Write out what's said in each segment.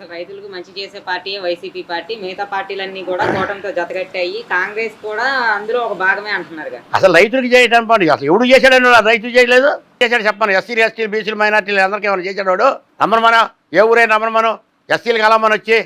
అసలు రైతులకు మంచి చేసే పార్టీ వైసీపీ పార్టీ మిగతా పార్టీలన్నీ కూడా కూటమితో జతగట్టాయి కాంగ్రెస్ కూడా అందులో ఒక భాగమే అంటున్నారు అసలు రైతులకు చేయడం పని? అసలు ఎవడు చేశాడని రైతు చేయలేదు? చేశాడు చెప్పను. ఎస్సీలు ఎస్టీలు బీసీలు మైనార్టీలు అందరికీ ఏమైనా చేశాడు నమ్మను మనం. ఏ ఊరైనా నమ్మను మనం? ఎస్సీలు కలమ్మని వచ్చి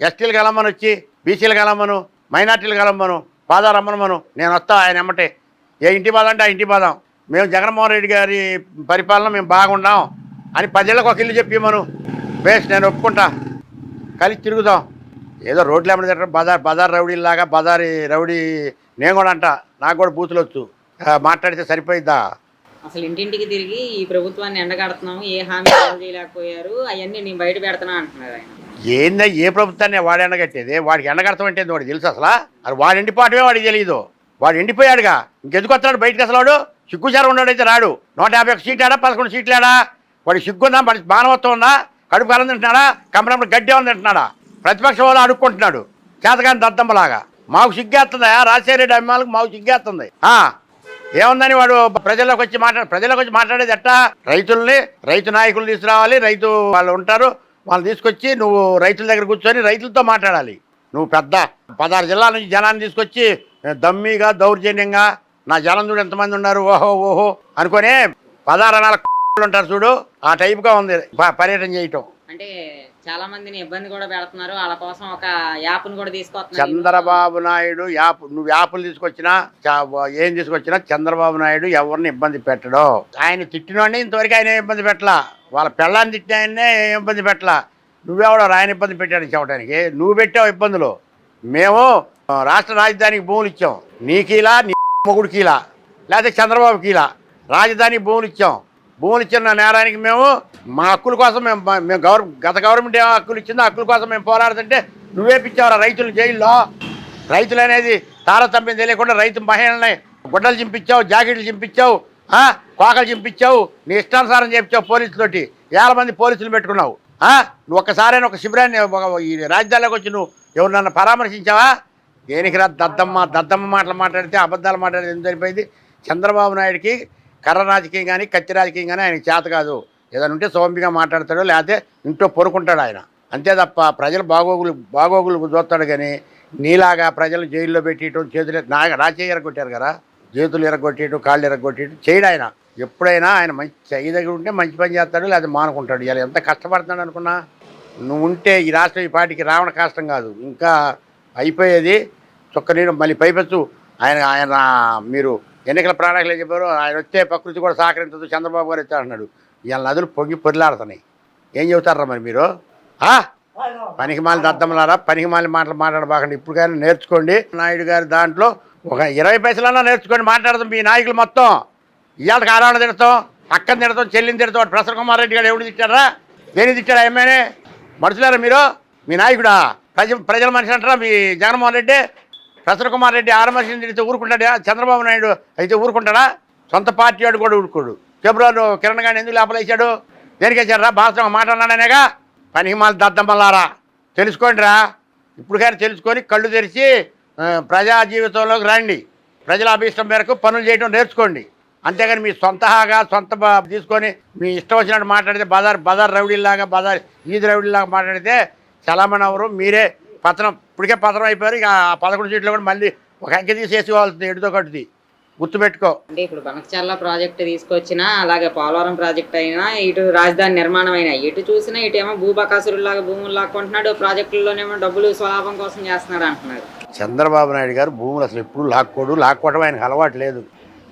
ఎస్టీలు కలమ్మని వచ్చి బీసీలు కలమ్మను మైనార్టీలు కలమ్మను బాధ రమ్మను నేను వస్తా ఆయన ఎమ్మటే. ఏ ఇంటి బాధ అంటే ఆ ఇంటి బాధం. మేము జగన్మోహన్ రెడ్డి గారి పరిపాలన మేము బాగుండాం అని పదేళ్ళకి ఒక ఇల్లు చెప్పి మనం బేస్ నేను ఒప్పుకుంటా. కలిసి తిరుగుదాం. ఏదో రోడ్లు ఏమైనా తిరగడం బజార్ బజార్ రౌడీలాగా బజారి రౌడీ నేను కూడా అంట నాకు కూడా బూతులు వచ్చు మాట్లాడితే సరిపోయిద్దా? అసలు ఇంటింటికి తిరిగి ఈ ప్రభుత్వాన్ని ఎండగడుతున్నాము ఏ హామీ అమలు చేయలేకపోయారు అవన్నీ నేను బయట పెడుతున్నా అంటున్నారు ఆయన. ఏందా ఏ ప్రభుత్వాన్ని వాడు ఎండగట్టేది? వాడికి ఎండగడతాం అంటే వాడికి తెలుసు అసలు? అది వాడు ఎండిపోవటమే వాడికి తెలియదు వాడు ఎండిపోయాడుగా. ఇంకెందుకు వస్తున్నాడు బయటకు అసలు వాడు? సిగ్గుచారం ఉన్నాడైతే రాడు. నూట యాభై ఒక సీట్ ఆడా పదకొండు సీట్లు ఆడా వాడికి సిగ్గు ఉందా వాడికి మానవత్వం ఉందా? కడుపు కాలం తింటున్నాడా? కంపెనీ గడ్డి ఉంది తింటున్నాడా? ప్రతిపక్ష వాళ్ళు అడుక్కుంటున్నాడు. చేతకాని దద్దమ్మలాగా. మాకు సిగ్గేస్తుందా రాజశేఖర రెడ్డి అభిమానులకు మాకు సిగ్గేస్తుంది ఏముందని వాడు ప్రజల్లోకి వచ్చి మాట్లాడు ప్రజల్లోకి వచ్చి మాట్లాడేది ఎట్టా? రైతుల్ని రైతు నాయకులు తీసుకురావాలి రైతు వాళ్ళు ఉంటారు వాళ్ళు తీసుకొచ్చి నువ్వు రైతుల దగ్గర కూర్చొని రైతులతో మాట్లాడాలి. నువ్వు పెద్ద పదహారు జిల్లాల నుంచి జనాన్ని తీసుకొచ్చి దమ్మిగా దౌర్జన్యంగా నా జనం చూడు ఎంతమంది ఉన్నారు ఓహో ఓహో అనుకొని పదహారు అనాల ఉంటారు చూడు ఆ టైప్గా ఉంది. పర్యటన చేయటం. అంటే చాలా మందిని ఇబ్బంది కూడా పెడుతున్నారు. వాళ్ళ కోసం ఒక యాప్ను కూడా తీసుకొస్తున్నారు. చంద్రబాబు నాయుడు యాప్ నువ్వు యాపులు తీసుకొచ్చినా చా- ఏం తీసుకొచ్చినా చంద్రబాబు నాయుడు ఎవరిని ఇబ్బంది పెట్టడు. ఆయన తిట్టినోడిని ఇంతవరకు ఆయన ఇబ్బంది పెట్టలా? వాళ్ళ పెళ్ళాన్ని తిట్టిన ఆయన్నే ఇబ్బంది పెట్టలా? నువ్వెవడో ఆయన ఇబ్బంది పెట్టాడు చెప్పడానికి నువ్వు పెట్టావు ఇబ్బందులు. మేము రాష్ట్ర రాజధానికి భూములు ఇచ్చాం. నీకీలా నీ మొగుడికి ఇలా లేకపోతే చంద్రబాబుకి ఇలా రాజధానికి భూములు ఇచ్చాం. భూములు ఇచ్చిన నేరానికి మేము మా హక్కుల కోసం మేము మేము గవర్ గత గవర్నమెంట్ ఏ హక్కులు ఇచ్చిందో హక్కుల కోసం మేము పోరాడుతుంటే నువ్వే పిచ్చావురా రైతులు జైల్లో. రైతులు అనేది తారతమ్యం తెలియకుండా రైతు మహిళల్ని గుడ్డలు చింపించావు జాకెట్లు చింపించావు కోకలు చింపించావు నీ ఇష్టానుసారం చెప్తావు పోలీసులతోటి. వేల మంది పోలీసులు పెట్టుకున్నావు. నువ్వు ఒక్కసారైనా ఒక శిబిరాన్ని ఒక- ఈ రాజధానిలోకి వచ్చి నువ్వు ఎవరినన్నా పరామర్శించావా? దేనికి రా దద్దమ్మ దద్దమ్మ మాటలు మాట్లాడితే అబద్ధాలు మాట్లాడితే ఏం సరిపోయింది చంద్రబాబు నాయుడికి కర్ర రాజకీయం కానీ కత్తి రాజకీయం కానీ ఆయనకి చేత కాదు. ఏదైనా ఉంటే సోంపిగా మాట్లాడతాడు లేకపోతే ఇంట్లో పొరుకుంటాడు ఆయన. అంతే తప్ప ప్రజలు బాగోగులు బాగోగులు చూస్తాడు కానీ నీలాగా ప్రజలు జైల్లో పెట్టేయటం చేతులు నా రాజకీయ ఎరగొట్టారు కదా. చేతులు ఎరగొట్టేయటం కాళ్ళు ఎరగొట్టేయటం చేయడు ఆయన. ఎప్పుడైనా ఆయన మంచి చెయ్యి దగ్గర ఉంటే మంచి పని చేస్తాడు లేదా మానుకుంటాడు. ఇలా ఎంత కష్టపడుతున్నాడు అనుకున్నా? నువ్వు ఉంటే ఈ రాష్ట్రం ఈ పాటికి రావడం కష్టం కాదు. ఇంకా అయిపోయేది చొక్క నీరు మళ్ళీ పైపెచ్చు ఆయన ఆయన మీరు ఎన్నికల ప్రణాళికలు చెప్పారు ఆయన వచ్చే ప్రకృతి కూడా సహకరించదు చంద్రబాబు గారు వచ్చారు అన్నాడు ఇవాళ నదులు పొంగి పొరిలాడుతున్నాయి. ఏం చెబుతారా మరి మీరు? ఆ? పనికి మాలి దద్దమలారా పనికి మాలి మాటలు మాట్లాడబాకండి. ఇప్పుడు కానీ నేర్చుకోండి. నాయుడు గారి దాంట్లో ఒక ఇరవై పైసలన్నా నేర్చుకొని మాట్లాడదాం మీ నాయకులు మొత్తం. ఇవాళకి ఆరాడ తిడతాం అక్కని తిడతాం చెల్లిని తిడతాం. ప్రసన్న కుమార్ రెడ్డి గారు ఎవడు తిట్టారా? దేని తిట్టారా ఏమైనా మనుషులారా మీరు? మీ నాయకుడా? ప్రజ ప్రజల మనిషి అంటారా మీ జగన్మోహన్ రెడ్డి? ప్రసన్న కుమార్ రెడ్డి ఆరు తిడితే ఊరుకుంటాడా? చంద్రబాబు నాయుడు అయితే ఊరుకుంటాడా? సొంత పార్టీ వాడు కూడా ఊరుకోడు. ఫిబ్రవరి కిరణ్ గారిని ఎందుకు లోపలేశాడు? దేనికేశారా వేశాడు రా భాష మాట్లాడినాడనేగా పనికి దద్దమ్మలారా. తెలుసుకోండిరా ఇప్పుడు కానీ తెలుసుకొని కళ్ళు తెరిచి ప్రజా జీవితంలోకి రండి. ప్రజల అభిష్టం మేరకు పనులు చేయడం నేర్చుకోండి. అంతేగాని మీ సొంతహాగా సొంత తీసుకొని మీ ఇష్టం వచ్చినట్టు మాట్లాడితే బజార్ బజార్ రౌడీలాగా బజార్ ఈద్ రౌడీలాగా మాట్లాడితే చలామణి అవరు మీరే పతనం ఇప్పటికే పతనం అయిపోయారు. ఇక ఆ పదకొండు సీట్లు కూడా మళ్ళీ ఒక అంకె తీసేసుకోవాల్సింది ఎడుతో కట్టుది. గుర్తుపెట్టుకో. అంటే ఇప్పుడు బనకచర్ల ప్రాజెక్టు తీసుకొచ్చినా అలాగే పోలవరం ప్రాజెక్ట్ అయినా ఇటు రాజధాని నిర్మాణం అయినా ఎటు చూసినా ఇటు ఏమో భూబకాసురులాగా భూములు లాక్కుంటున్నాడు ప్రాజెక్టుల్లోనేమో డబ్బులు స్వలాభం కోసం చేస్తున్నాడు అంటున్నారు చంద్రబాబు నాయుడు గారు భూములు అసలు ఎప్పుడు లాక్కోడు లాక్కోవడం ఆయనకు అలవాటు లేదు.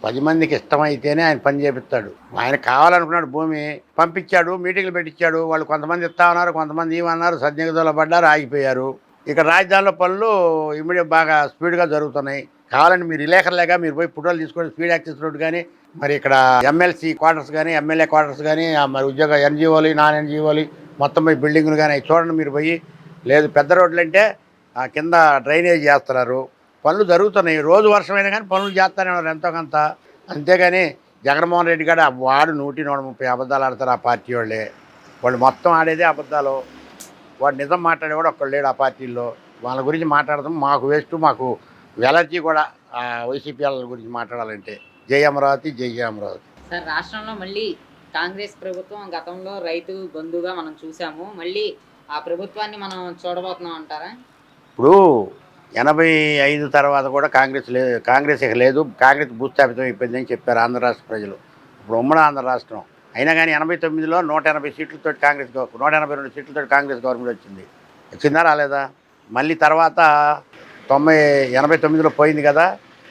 పది మందికి ఇష్టమైతేనే ఆయన పని చేపిస్తాడు. ఆయన కావాలనుకున్నాడు భూమి పంపించాడు మీటింగ్లు పెట్టించాడు వాళ్ళు కొంతమంది ఇస్తా ఉన్నారు కొంతమంది ఇవ్వన్నారు సజ్ఞగదలో పడ్డారు ఆగిపోయారు. ఇక్కడ రాజధానిలో పనులు ఇమ్మీడియట్ బాగా స్పీడ్గా జరుగుతున్నాయి. కావాలని మీరు విలేకరులేగా మీరు పోయి ఫోటోలు తీసుకొని స్పీడ్ యాక్సెస్ రోడ్ కానీ మరి ఇక్కడ ఎమ్మెల్సీ క్వార్టర్స్ కానీ ఎమ్మెల్యే క్వార్టర్స్ కానీ ఆ మరి ఉద్యోగ ఎన్జిఓలు నాన్ ఎన్జిఓలు మొత్తం పోయి బిల్డింగ్లు కానీ అవి చూడండి మీరు పోయి. లేదు పెద్ద రోడ్లు అంటే ఆ కింద డ్రైనేజ్ చేస్తున్నారు. పనులు జరుగుతున్నాయి. రోజు వర్షమైనా కానీ పనులు చేస్తానే ఉన్నారు ఎంతో కొంత. అంతేగాని జగన్మోహన్ రెడ్డి గారు వాడు నూటి నూట ముప్పై అబద్ధాలు ఆడతారు ఆ పార్టీ వాళ్ళే. వాళ్ళు మొత్తం ఆడేదే అబద్ధాలు. వాడు నిజం మాట్లాడేవాడు ఒక్కడు లేడు ఆ పార్టీల్లో వాళ్ళ గురించి మాట్లాడదాం మాకు వేస్ట్ మాకు ఎలర్జీ కూడా ఆ వైసీపీ వాళ్ళ గురించి మాట్లాడాలంటే. జై అమరావతి జై జై అమరావతి. సార్ రాష్ట్రంలో మళ్ళీ కాంగ్రెస్ ప్రభుత్వం గతంలో రైతు బంధుగా మనం చూసాము. మళ్ళీ ఆ ప్రభుత్వాన్ని మనం చూడబోతున్నాం అంటారా? ఇప్పుడు ఎనభై ఐదు తర్వాత కూడా కాంగ్రెస్ లేదు కాంగ్రెస్ ఇక లేదు. కాంగ్రెస్ భూస్థాపితం అయిపోయిందని చెప్పారు ఆంధ్ర రాష్ట్ర ప్రజలు. ఇప్పుడు ఉమ్మడి ఆంధ్ర రాష్ట్రం. అయినా కానీ ఎనభై తొమ్మిదిలో నూట ఎనభై సీట్లతో కాంగ్రెస్ నూట ఎనభై రెండు సీట్లతో కాంగ్రెస్ గవర్నమెంట్ వచ్చింది. వచ్చిందా రాలేదా? మళ్ళీ తర్వాత తొంభై ఎనభై తొమ్మిదిలో పోయింది కదా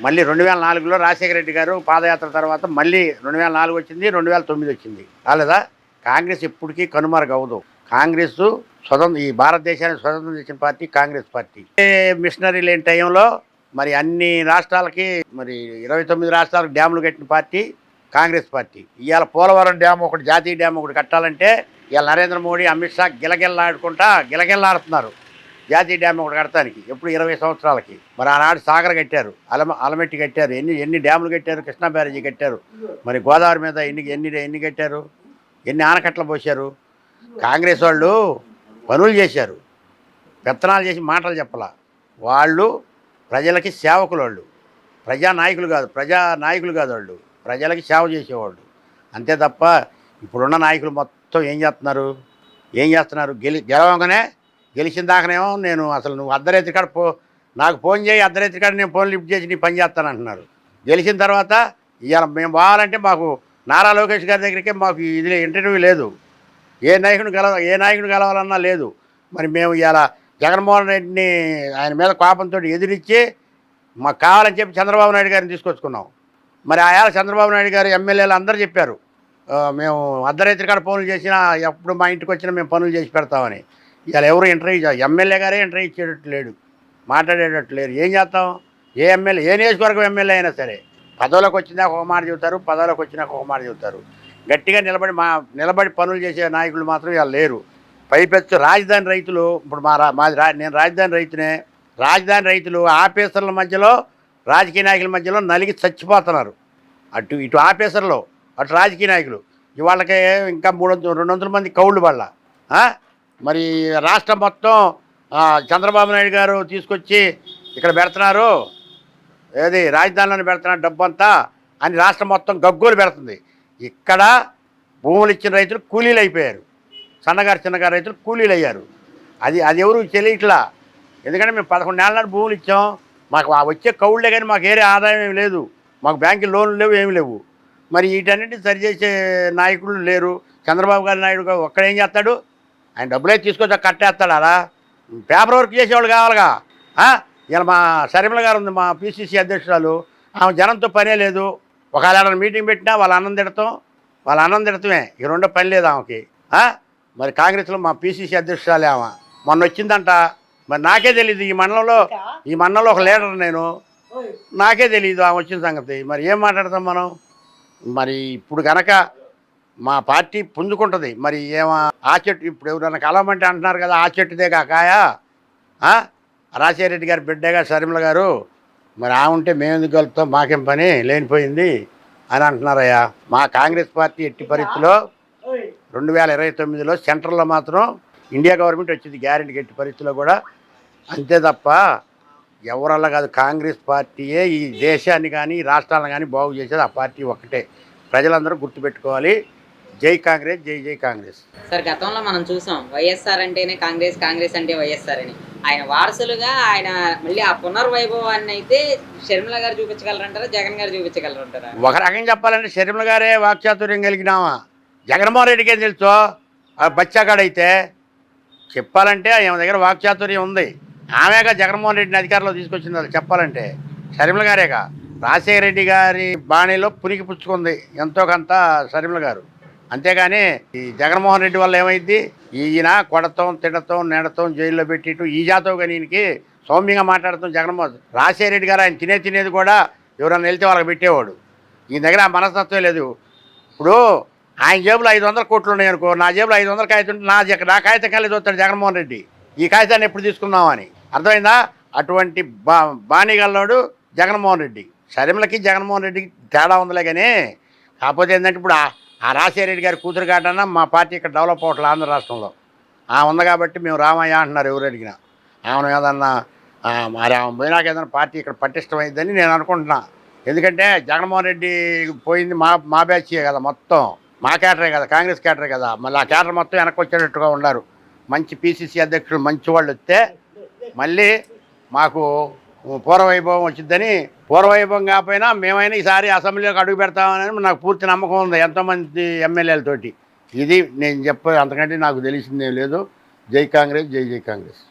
మళ్ళీ రెండు వేల నాలుగులో రాజశేఖర రెడ్డి గారు పాదయాత్ర తర్వాత మళ్ళీ రెండు వేల నాలుగు వచ్చింది రెండు వేల తొమ్మిది వచ్చింది. రాలేదా? కాంగ్రెస్ ఇప్పటికీ కనుమరుగవదు కాంగ్రెస్ స్వతంత్ర ఈ భారతదేశానికి స్వతంత్రం చేసిన పార్టీ కాంగ్రెస్ పార్టీ. మిషనరీ లేని టైంలో మరి అన్ని రాష్ట్రాలకి మరి ఇరవై తొమ్మిది రాష్ట్రాలకు డ్యాములు కట్టిన పార్టీ కాంగ్రెస్ పార్టీ. ఇవాళ పోలవరం డ్యామ్ ఒకటి జాతీయ డ్యామ్ ఒకటి కట్టాలంటే ఇవాళ నరేంద్ర మోడీ అమిత్ షా గిలగిల్లాడుకుంటా గిలగిల్లాడుతున్నారు. జాతీయ డ్యామ్ ఒకటి కడతానికి ఎప్పుడు ఇరవై సంవత్సరాలకి. మరి ఆనాడు సాగర్ కట్టారు అలమ అలమెట్టి కట్టారు ఎన్ని ఎన్ని డ్యాములు కట్టారు కృష్ణా బ్యారేజీ కట్టారు. మరి గోదావరి మీద ఎన్ని ఎన్ని ఎన్ని కట్టారు ఎన్ని ఆనకట్టలు పోశారు. కాంగ్రెస్ వాళ్ళు పనులు చేశారు. పెత్తనాలు చేసి మాటలు చెప్పలా. వాళ్ళు ప్రజలకి సేవకులు వాళ్ళు. ప్రజా నాయకులు కాదు ప్రజా నాయకులు కాదు వాళ్ళు. ప్రజలకి సేవ చేసేవాళ్ళు. అంతే తప్ప ఇప్పుడున్న నాయకులు మొత్తం ఏం చేస్తున్నారు? ఏం చేస్తున్నారు? గెలి గెలవగానే గెలిచిన దాకానేమో నేను అసలు నువ్వు అర్ధరేత్రి కాడ పో నాకు ఫోన్ చేయి అర్ధరేత్రి కాడ నేను ఫోన్ లిఫ్ట్ చేసి నీ పని చేస్తాను అంటున్నారు. గెలిచిన తర్వాత ఇవాళ మేము పోవాలంటే మాకు నారా లోకేష్ గారి దగ్గరికి మాకు ఇది ఇంటర్వ్యూ లేదు. ఏ నాయకుడు గెలవ ఏ నాయకుడు గెలవాలన్నా లేదు. మరి మేము ఇవాళ జగన్మోహన్ రెడ్డిని ఆయన మీద కోపంతో ఎదిరించి మాకు కావాలని చెప్పి చంద్రబాబు నాయుడు గారిని తీసుకొచ్చుకున్నాం. మరి ఆయాల చంద్రబాబు నాయుడు గారు ఎమ్మెల్యేలు అందరూ చెప్పారు మేము అర్ధరాత్రి కాడ పనులు చేసినా ఎప్పుడు మా ఇంటికి వచ్చినా మేము పనులు చేసి పెడతామని. ఇవాళ ఎవరు ఇంటర్వ్యూ చే- ఎమ్మెల్యే గారే ఇంటర్వ్యూ ఇచ్చేటట్టు లేడు మాట్లాడేటట్టు లేరు. ఏం చేస్తాం? ఏ ఎమ్మెల్యే ఏ నియోజకవర్గం ఎమ్మెల్యే అయినా సరే పదవులకు వచ్చినాక ఒక మాట చెబుతారు పదవులకు వచ్చినాక ఒక మాట చెబుతారు. గట్టిగా నిలబడి మా నిలబడి పనులు చేసే నాయకులు మాత్రం ఇవాళ లేరు. పైపెచ్చు రాజధాని రైతులు ఇప్పుడు మా రా- మాది రా నేను రాజధాని రైతునే రాజధాని రైతులు ఆఫీసర్ల మధ్యలో రాజకీయ నాయకుల మధ్యలో నలిగి చచ్చిపోతున్నారు. అటు ఇటు ఆఫీసర్లు అటు రాజకీయ నాయకులు. ఇవాళకి ఇంకా మూడు వందల రెండు వందల మంది కౌళ్ళు వాళ్ళ మరి రాష్ట్రం మొత్తం చంద్రబాబు నాయుడు గారు తీసుకొచ్చి ఇక్కడ పెడుతున్నారు. ఏది రాజధానిలోనే పెడుతున్నారు డబ్బు అంతా అని రాష్ట్రం మొత్తం గగ్గోలు పెడుతుంది. ఇక్కడ భూములు ఇచ్చిన రైతులు కూలీలు అయిపోయారు. సన్నగారు చిన్నగారు రైతులు కూలీలు అయ్యారు. అది అది ఎవరు తెలియట్లా? ఎందుకంటే మేము పదకొండు నెలల భూములు ఇచ్చాం. మాకు ఆ వచ్చే కౌళ్ళే కానీ మాకు వేరే ఆదాయం ఏమి లేదు. మాకు బ్యాంకు లోన్లు లేవు ఏమి లేవు. మరి వీటన్నింటినీ సరిచేసే నాయకులు లేరు. చంద్రబాబు గారి నాయుడు ఒక్కడేం చేస్తాడు? ఆయన డబ్బులే తీసుకొచ్చి కట్టేస్తాడు అలా పేపర్ వర్క్ చేసేవాళ్ళు కావాలిగా. ఇలా మా శర్మిల గారు ఉంది మా పిసిసి అధ్యక్షురాలు. ఆమె జనంతో పనే లేదు. ఒకవేళ మీటింగ్ పెట్టినా వాళ్ళ అన్నం తిడతాం. వాళ్ళ అన్నం తిడతామే. ఈ రెండో పని లేదు ఆమెకి. మరి కాంగ్రెస్లో మా పిసిసి అధ్యక్షురాలే ఆమె. మొన్న వచ్చిందంట. మరి నాకే తెలియదు ఈ మండలంలో ఈ మండలంలో ఒక లీడర్ నేను. నాకే తెలియదు ఆమె వచ్చిన సంగతి. మరి ఏం మాట్లాడతాం మనం? మరి ఇప్పుడు కనుక మా పార్టీ పుంజుకుంటుంది మరి ఏమో ఆ చెట్టు ఇప్పుడు ఎవరైనా కలవమంటే అంటున్నారు కదా ఆ చెట్టుదే కాకాయ? ఆ? రాజశేఖర రెడ్డి గారి బిడ్డగా షర్మిల గారు మరి ఆ ఉంటే మేము ఎందుకు కలుపుతాం మాకేం పని లేనిపోయింది అని అంటున్నారయ్యా. మా కాంగ్రెస్ పార్టీ ఎట్టి పరిస్థితిలో రెండు వేల ఇరవై తొమ్మిదిలో సెంట్రల్లో మాత్రం ఇండియా గవర్నమెంట్ వచ్చింది గ్యారెంటీ ఎట్టి పరిస్థితిలో కూడా అంతే తప్ప ఎవరల్లా కాదు కాంగ్రెస్ పార్టీయే ఈ దేశాన్ని కానీ రాష్ట్రాలను కానీ బాగు చేసేది ఆ పార్టీ ఒక్కటే. ప్రజలందరూ గుర్తుపెట్టుకోవాలి. జై కాంగ్రెస్ జై జై కాంగ్రెస్. సార్ గతంలో మనం చూసాం వైఎస్ఆర్ అంటేనే కాంగ్రెస్ కాంగ్రెస్ అంటే వైఎస్ఆర్ అని. ఆయన వారసులుగా ఆయన మళ్ళీ ఆ పునర్వైభవాన్ని అయితే షర్మిల గారు చూపించగలరంటారా జగన్ గారు చూపించగలరంటారా? ఒక రకంగా చెప్పాలంటే షర్మిల గారే వాక్చాతుర్యం కలిగినామా జగన్మోహన్ రెడ్డికి ఏం తెలుసో? బచ్చాగాడైతే చెప్పాలంటే ఆమె దగ్గర వాక్చాతుర్యం ఉంది. ఆమెగా జగన్మోహన్ రెడ్డిని అధికారంలో తీసుకొచ్చింది అది చెప్పాలంటే. షర్మిల గారేగా. రాజశేఖర రెడ్డి గారి బాణీలో పునికి పుచ్చుకుంది. ఎంతో కొంత షర్మిల గారు. అంతేగాని ఈ జగన్మోహన్ రెడ్డి వల్ల ఏమైంది? ఈయన కొడతాం తిడతాం నెడతాం జైల్లో పెట్టిట్టు ఈ జాతో కానీ ఈయనకి సౌమ్యంగా మాట్లాడతాం జగన్మోహన్ రాజశేఖర రెడ్డి గారు ఆయన తినే తినేది కూడా ఎవరైనా వెళ్తే వాళ్ళకి పెట్టేవాడు. ఈయన దగ్గర ఆ మనస్తత్వం లేదు. ఇప్పుడు ఆయన జేబులో ఐదు వందల కోట్లు ఉన్నాయి అనుకో నా జేబులో ఐదు వందల కాగితం ఉంటే నా నా కాగితం కలిసి చూస్తాడు జగన్మోహన్ రెడ్డి. ఈ కాగితాన్ని ఎప్పుడు తీసుకుందామని అర్థమైందా? అటువంటి బా బాణిగల్లోడు జగన్మోహన్ రెడ్డి. షర్మిలకి జగన్మోహన్ రెడ్డికి తేడా ఉందిలే కానీ కాకపోతే ఏంటంటే ఇప్పుడు ఆ- ఆ రాజశేఖర రెడ్డి గారి కూతురు కాటన్నా మా పార్టీ ఇక్కడ డెవలప్ అవ్వట్లేదు ఆంధ్ర రాష్ట్రంలో. ఆ ఉంది కాబట్టి మేము రామయ్య అంటున్నారు ఎవరు అడిగినా. ఆమెను ఏదన్నా మరి ఆమె పోయినాక ఏదైనా పార్టీ ఇక్కడ పటిష్టమైందని నేను అనుకుంటున్నా. ఎందుకంటే జగన్మోహన్ రెడ్డి పోయింది మా మా బ్యాచ్ కదా మొత్తం. మా క్యాటరే కదా కాంగ్రెస్ క్యాటరే కదా. మళ్ళీ ఆ క్యాటర్ మొత్తం వెనక్కి వచ్చేటట్టుగా ఉన్నారు. మంచి పీసీసీ అధ్యక్షులు మంచి వాళ్ళు వస్తే మళ్ళీ మాకు పూర్వవైభవం వచ్చిందని పూర్వవైభవం కాకపోయినా మేమైనా ఈసారి అసెంబ్లీలోకి అడుగు పెడతామని నాకు పూర్తి నమ్మకం ఉంది ఎంతోమంది ఎమ్మెల్యేలతోటి. ఇది నేను చెప్ప అంతకంటే నాకు తెలిసిందేం లేదు. జై కాంగ్రెస్ జై జై కాంగ్రెస్.